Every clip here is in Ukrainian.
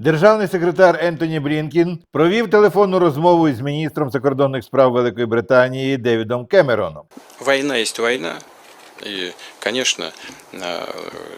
Державний секретар Ентоні Блінкін провів телефонну розмову із міністром закордонних справ Великої Британії Девідом Кемероном. Війна є война. И, конечно, э,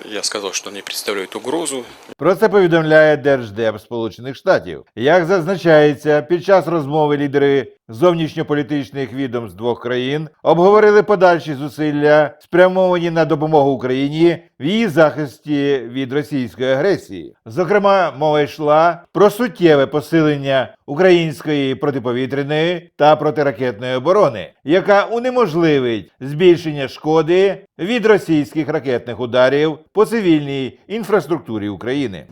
я сказал, что они представляют угрозу. Про це повідомляє Держдеп Сполучених Штатів. Як зазначається, під час розмови лідери зовнішньополітичних відомств двох країн обговорили подальші зусилля, спрямовані на допомогу Україні в її захисті від російської агресії. Зокрема, мова йшла про суттєве посилення української протиповітряної та протиракетної оборони, яка унеможливить збільшення шкоди від російських ракетних ударів по цивільній інфраструктурі України.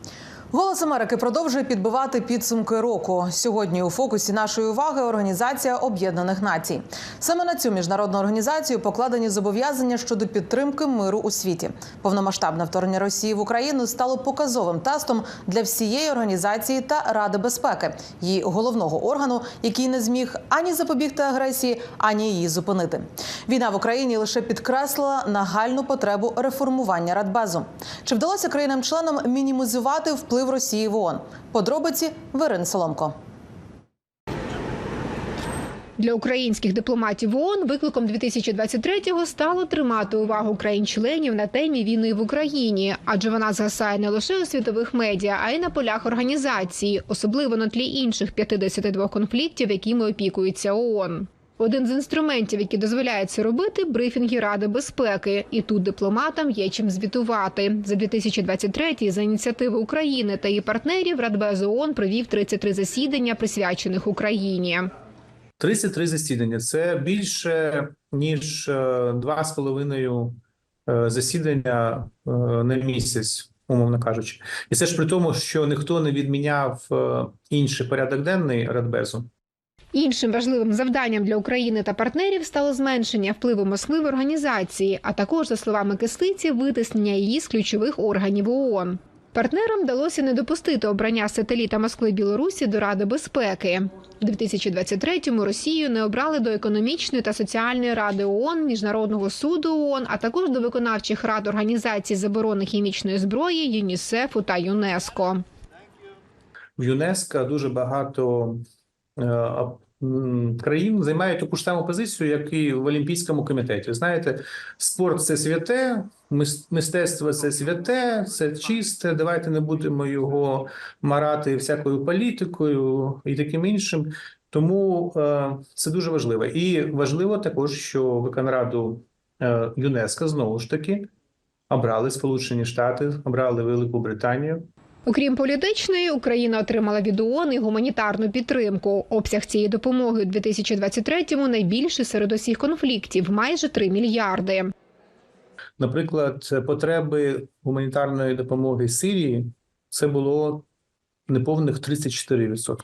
Голос Америки продовжує підбивати підсумки року. Сьогодні у фокусі нашої уваги Організація Об'єднаних Націй. Саме на цю міжнародну організацію покладені зобов'язання щодо підтримки миру у світі. Повномасштабне вторгнення Росії в Україну стало показовим тестом для всієї організації та Ради безпеки, її головного органу, який не зміг ані запобігти агресії, ані її зупинити. Війна в Україні лише підкреслила нагальну потребу реформування Радбезу. Чи вдалося країнам-членам мінімізувати вплив Росії в ООН? Подробиці Верин Соломко. Для українських дипломатів ООН викликом 2023-го стало тримати увагу країн-членів на темі війни в Україні, адже вона згасає не лише у світових медіа, а й на полях організації, особливо на тлі інших 52 конфліктів, якими опікується ООН. Один з інструментів, які дозволяють робити, брифінги Ради безпеки. І тут дипломатам є чим звітувати. За 2023 за ініціативи України та її партнерів Радбез ООН провів 33 засідання, присвячених Україні. 33 засідання це більше ніж е, два з половиною е, засідання е, на місяць, умовно кажучи, і це ж при тому, що ніхто не відміняв е, інший порядок денний Радбезу. Іншим важливим завданням для України та партнерів стало зменшення впливу Москви в організації, а також, за словами кислиці, витиснення її з ключових органів ООН. Партнерам вдалося не допустити обрання сателіта Москви Білорусі до Ради безпеки. У 2023-му Росію не обрали до економічної та соціальної ради ООН, Міжнародного суду ООН, а також до виконавчих рад організацій заборони хімічної зброї, ЮНІСЕФу та ЮНЕСКО. В ЮНЕСКО дуже багато е, країн займають таку ж саму позицію, як і в Олімпійському комітеті. Знаєте, спорт це святе, мистецтво це святе, це чисте. Давайте не будемо його марати всякою політикою і таким іншим. Тому е, це дуже важливо. І важливо також, що Виконраду е, ЮНЕСКО знову ж таки обрали Сполучені Штати, обрали Велику Британію. Окрім політичної, Україна отримала від ООН і гуманітарну підтримку. Обсяг цієї допомоги у 2023-му найбільший серед усіх конфліктів майже 3 мільярди. Наприклад, потреби гуманітарної допомоги Сирії це було неповних 34%.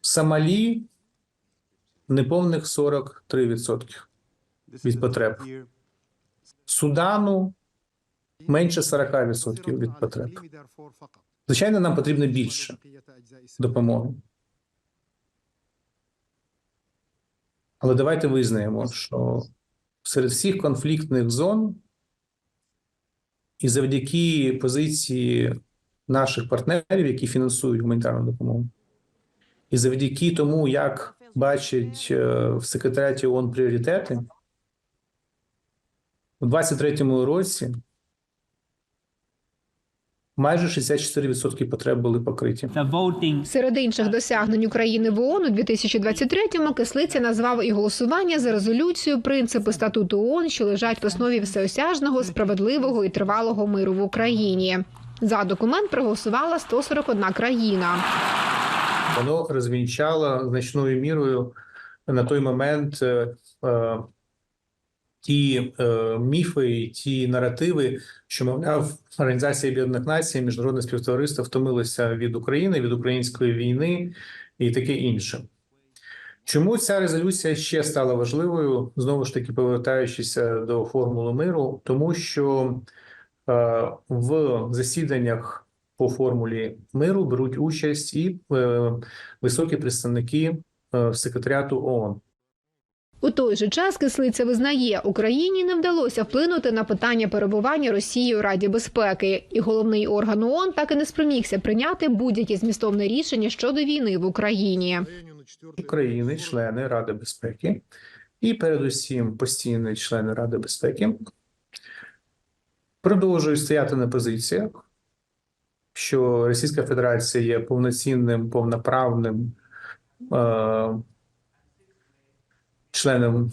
Сомалі неповних 43% від потреб. Судану менше 40% від потреб. Звичайно, нам потрібно більше допомоги. Але давайте визнаємо, що серед всіх конфліктних зон і завдяки позиції наших партнерів, які фінансують гуманітарну допомогу, і завдяки тому, як бачать е, в секретаріаті ООН пріоритети, у 23-му році майже 64% потреб були покриті. Серед інших досягнень України в ООН у 2023-му кислиця назвав і голосування за резолюцію принципи статуту ООН, що лежать в основі всеосяжного, справедливого і тривалого миру в Україні. За документ проголосувала 141 країна. воно розвінчало значною мірою на той момент е, е, ті е, міфи, ті наративи, що мовляв, Організація Об'єднаних Націй, міжнародне співтовариство втомилося від України, від української війни і таке інше. Чому ця резолюція ще стала важливою? Знову ж таки, повертаючися до формули миру, тому що е, в засіданнях по формулі миру беруть участь і е, високі представники е, секретаріату ООН. У той же час кислиця визнає, Україні не вдалося вплинути на питання перебування Росії у Раді безпеки, і головний орган ООН так і не спромігся прийняти будь-яке змістовне рішення щодо війни в Україні. України, члени Ради безпеки, і передусім постійні члени Ради безпеки продовжують стояти на позиціях, що Російська Федерація є повноцінним, повноправним е- членом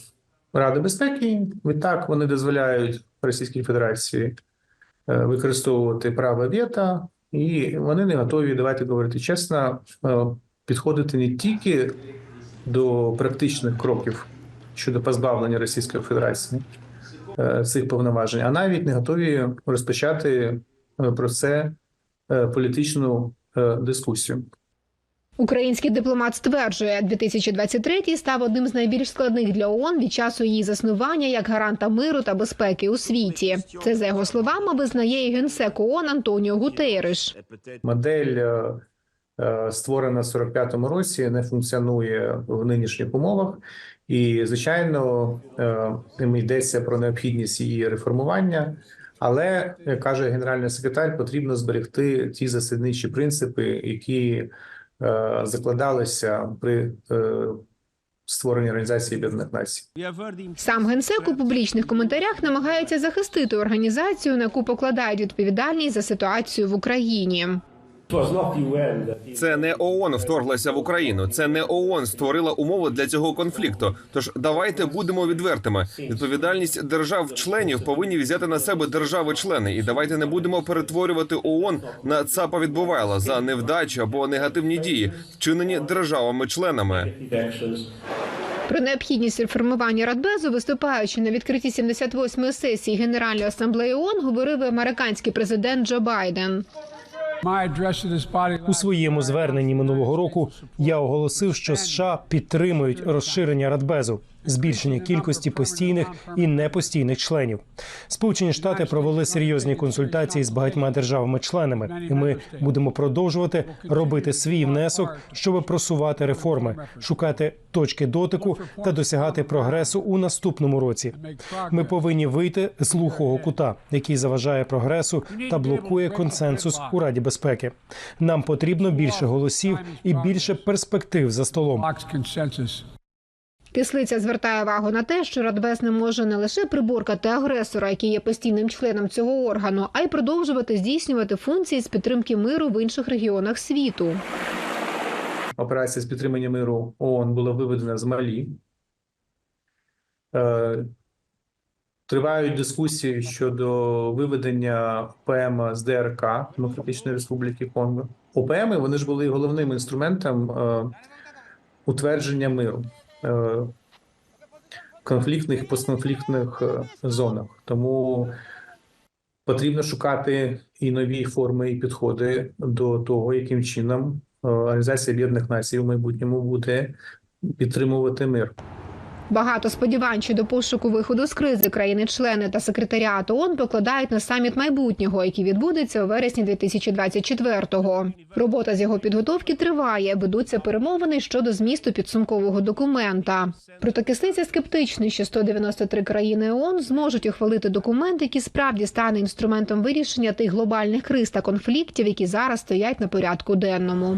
Ради безпеки. Відтак вони дозволяють Російській Федерації е, використовувати право вето, і вони не готові, давайте говорити чесно, е, підходити не тільки до практичних кроків щодо позбавлення Російської Федерації е, цих повноважень, а навіть не готові розпочати про це політичну дискусію. Український дипломат стверджує, 2023 став одним з найбільш складних для ООН від часу її заснування як гаранта миру та безпеки у світі. Це за його словами визнає і генсек ООН Антоніо Гутерриш. Модель, е, е, створена в 45-му році, не функціонує в нинішніх умовах, і звичайно е, йдеться про необхідність її реформування. Але каже генеральний секретар, потрібно зберегти ті засадничі принципи, які закладалися при е, створенні організації Об'єднаних Націй. Сам генсек у публічних коментарях намагається захистити організацію, на яку покладають відповідальність за ситуацію в Україні. Це не ООН вторглася в Україну. Це не ООН створила умови для цього конфлікту. Тож давайте будемо відвертими. Відповідальність держав-членів повинні взяти на себе держави-члени, і давайте не будемо перетворювати ООН на ЦАПа відбувайла за невдачі або негативні дії, вчинені державами-членами. Про необхідність реформування Радбезу, виступаючи на відкритті 78-ї сесії Генеральної асамблеї ООН, говорив американський президент Джо Байден. У своєму зверненні минулого року я оголосив, що США підтримують розширення Радбезу, збільшення кількості постійних і непостійних членів. Сполучені Штати провели серйозні консультації з багатьма державами-членами, і ми будемо продовжувати робити свій внесок, щоб просувати реформи, шукати точки дотику та досягати прогресу у наступному році. Ми повинні вийти з глухого кута, який заважає прогресу та блокує консенсус у Раді безпеки. Нам потрібно більше голосів і більше перспектив за столом. Кислиця звертає увагу на те, що Радбез не може не лише приборкати агресора, який є постійним членом цього органу, а й продовжувати здійснювати функції з підтримки миру в інших регіонах світу. Операція з підтримання миру ООН була виведена з Малі. Е, Тривають дискусії щодо виведення ОПМ з ДРК Демократичної Республіки Конго. ОПМ вони ж були головним інструментом е, утвердження миру конфліктних і постконфліктних е, зонах. Тому потрібно шукати і нові форми і підходи до того, яким чином е, Організація Об'єднаних Націй в майбутньому буде підтримувати мир. Багато сподівань щодо пошуку виходу з кризи країни-члени та секретаріат ООН покладають на саміт майбутнього, який відбудеться у вересні 2024-го. Робота з його підготовки триває. Ведуться перемовини щодо змісту підсумкового документа. Проте кисниця скептичний, що 193 країни ООН зможуть ухвалити документ, який справді стане інструментом вирішення тих глобальних криз та конфліктів, які зараз стоять на порядку денному.